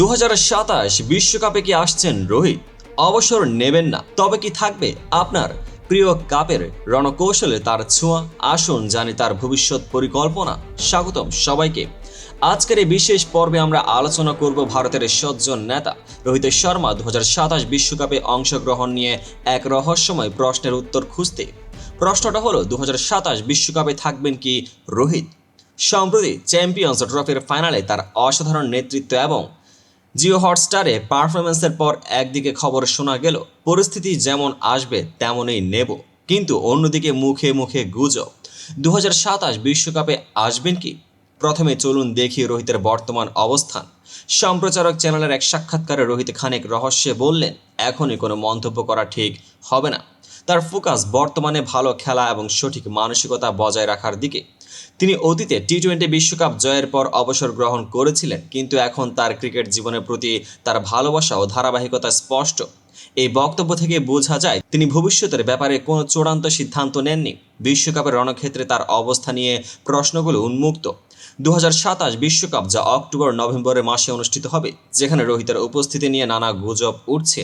দু বিশ্বকাপে কি আসছেন রোহিত? অবসর নেবেন না। তবে কি থাকবে আপনার? প্রিয় কাপের রণকৌশলে তার ছোঁয়া, আসুন জানি তার ভবিষ্যৎ পরিকল্পনা। স্বাগতম সবাইকে। আজকের এই বিশেষ পর্বে আমরা আলোচনা করব ভারতের সজ্জন নেতা রোহিত শর্মা দু বিশ্বকাপে অংশগ্রহণ নিয়ে এক রহস্যময় প্রশ্নের উত্তর খুঁজতে। প্রশ্নটা হলো দু বিশ্বকাপে থাকবেন কি রোহিত? সম্প্রতি চ্যাম্পিয়ন্স ট্রফির ফাইনালে তার অসাধারণ নেতৃত্ব এবং জিও হটস্টারে পারফরমেন্সের পর একদিকে খবর শোনা গেল, পরিস্থিতি যেমন আসবে তেমনই নেব। কিন্তু অন্যদিকে মুখে মুখে গুজব। দু বিশ্বকাপে আসবেন কি? প্রথমে চলুন দেখি রোহিতের বর্তমান অবস্থান। সম্প্রচারক চ্যানেলের এক সাক্ষাৎকারে রোহিত খানিক রহস্যে বললেন, এখনই কোনো মন্তব্য করা ঠিক হবে না। তার ফোকাস বর্তমানে ভালো খেলা এবং সঠিক মানসিকতা বজায় রাখার দিকে। তিনি অতীতে টি টোয়েন্টি বিশ্বকাপ জয়ের পর অবসর গ্রহণ করেছিলেন, কিন্তু এখন তার ক্রিকেট জীবনের প্রতি তার ভালোবাসা ও ধারাবাহিকতা স্পষ্ট। এই বক্তব্য থেকে বোঝা যায়, তিনি ভবিষ্যতের ব্যাপারে কোনো চূড়ান্ত সিদ্ধান্ত নেননি। বিশ্বকাপের রণক্ষেত্রে তার অবস্থা নিয়ে প্রশ্নগুলো উন্মুক্ত। দু বিশ্বকাপ যা অক্টোবর, নভেম্বরের মাসে অনুষ্ঠিত হবে, যেখানে রোহিতের উপস্থিতি নিয়ে নানা গুজব উঠছে।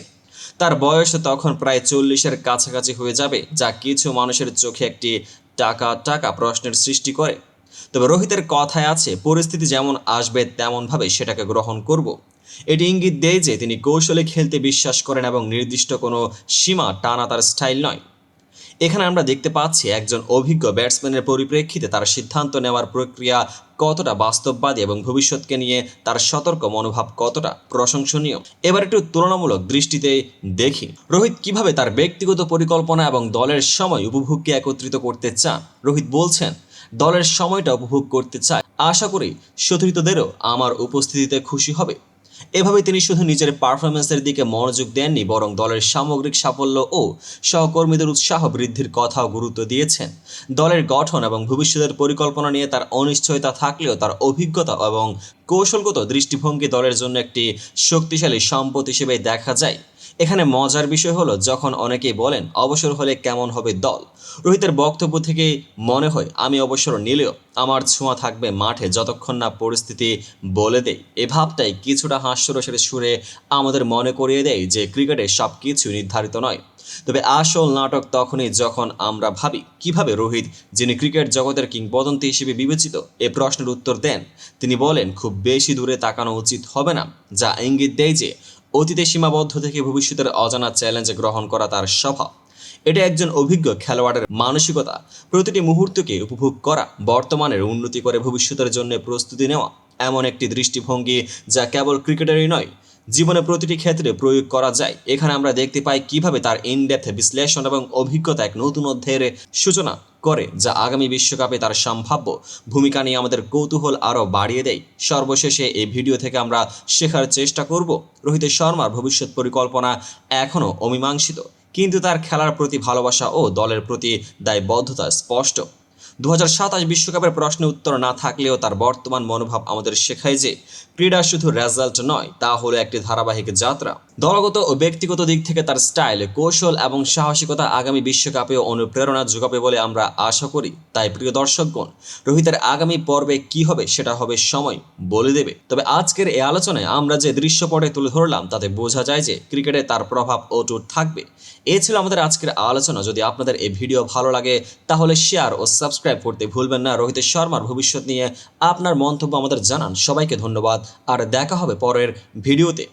তার বয়স তখন প্রায় চল্লিশের কাছাকাছি হয়ে যাবে, যা কিছু মানুষের চোখে একটি টাকা টাকা প্রশ্নের সৃষ্টি করে। তবে রোহিতের কথায় আছে, পরিস্থিতি যেমন আসবে তেমনভাবে সেটাকে গ্রহণ করব। এটি ইঙ্গিত দেয় যে তিনি কৌশলে খেলতে বিশ্বাস করেন এবং নির্দিষ্ট কোনো সীমা টানা তার স্টাইল নয়। এখানে আমরা দেখতে পাচ্ছি একজন অভিজ্ঞ ব্যাটসম্যানের পরিপ্রেক্ষিতে তার সিদ্ধান্ত নেওয়ার প্রক্রিয়া কতটা বাস্তববাদী এবং ভবিষ্যৎকে নিয়ে তার সতর্ক মনোভাব কতটা প্রশংসনীয়? এবার একটু তুলনামূলক দৃষ্টিতে দেখি। রোহিত কীভাবে তার ব্যক্তিগত পরিকল্পনা এবং দলের সময় উপভোগকে একত্রিত করতে চান? রোহিত বলছেন, দলের সময়টা উপভোগ করতে চায় আশা করি সতীর্থদেরও আমার উপস্থিতিতে খুশি হবে। এভাবে তিনি শুধু নিজের পারফরমেন্সের দিকে মনোযোগ দেননি, বরং দলের সামগ্রিক সাফল্য ও সহকর্মীদের উৎসাহ বৃদ্ধির কথাও গুরুত্ব দিয়েছেন। দলের গঠন এবং ভবিষ্যতের পরিকল্পনা নিয়ে তার অনিশ্চয়তা থাকলেও তার অভিজ্ঞতা এবং কৌশলগত দৃষ্টিভঙ্গি দলের জন্য একটি শক্তিশালী সম্পদ হিসেবে দেখা যায়। এখানে মজার বিষয় হলো, যখন অনেকেই বলেন, অবসর হলে কেমন হবে দল? রোহিতের বক্তব্য থেকে মনে হয়, আমি অবসর নিলেও আমার ছোঁয়া থাকবে মাঠে যতক্ষণ না পরিস্থিতি বলে দেয় এ ভাবটাই কিছুটা হাস্যরসের সুরে আমাদের মনে করিয়ে দেয় যে, ক্রিকেটে সব কিছু নির্ধারিত নয়। তবে আসল নাটক তখনই যখন আমরা ভাবি, কীভাবে রোহিত, যিনি ক্রিকেট জগতের কিংবদন্তি হিসেবে বিবেচিত, এ প্রশ্নের উত্তর দেন? তিনি বলেন, খুব বেশি দূরে তাকানো উচিত হবে না। যা ইঙ্গিত দেয় যে অতীতে সীমাবদ্ধ থেকে ভবিষ্যতের অজানা চ্যালেঞ্জ গ্রহণ করা তার স্বভাব। এটা একজন অভিজ্ঞ খেলোয়াড়ের মানসিকতা। প্রতিটি মুহূর্তকে উপভোগ করা, বর্তমানের উন্নতি করে ভবিষ্যতের জন্য প্রস্তুতি নেওয়া এমন একটি দৃষ্টিভঙ্গি যা কেবল ক্রিকেটারই নয়, জীবনে প্রতিটি ক্ষেত্রে প্রয়োগ করা যায়। এখানে আমরা দেখতে পাই কীভাবে তার ইনডেপথ বিশ্লেষণ এবং অভিজ্ঞতা এক নতুন অধ্যায়ের সূচনা করে, যা আগামী বিশ্বকাপে তার সম্ভাব্য ভূমিকা নিয়ে আমাদের কৌতূহল আরও বাড়িয়ে দেয়। সর্বশেষে এই ভিডিও থেকে আমরা শেখার চেষ্টা করব রোহিত শর্মার ভবিষ্যৎ পরিকল্পনা এখনও অমীমাংসিত, কিন্তু তার খেলার প্রতি ভালোবাসা ও দলের প্রতি দায়বদ্ধতা স্পষ্ট। দু বিশ্বকাপের প্রশ্নে উত্তর না থাকলেও তার বর্তমান মনোভাব আমাদের শেখায় যে ক্রীড়া শুধু রেজাল্ট নয়, তা হলো একটি ধারাবাহিক যাত্রা। দলগত ও ব্যক্তিগত দিক থেকে তার স্টাইল কৌশল এবং সাহসিকতা আগামী বিশ্বকাপেও অনুপ্রেরণা যোগাবে বলে আমরা আশা করি। তাই প্রিয় দর্শকগণ, রোহিতের আগামী পর্বে কি হবে সেটা হবে সময় বলে দেবে। তবে আজকের এই আলোচনায় আমরা যে দৃশ্যপটে তুলে ধরলাম, তাতে বোঝা যায় যে ক্রিকেটে তার প্রভাব অটুট থাকবে। এ ছিল আমাদের আজকের আলোচনা। যদি আপনাদের এই ভিডিও ভালো লাগে, তাহলে শেয়ার ও সাবস্ক্রাইব করতে ভুলবেন না। রোহিত শর্মার ভবিষ্যৎ নিয়ে আপনার মন্তব্য আমাদের জানান। সবাইকে ধন্যবাদ। আর দেখা হবে পরের ভিডিওতে।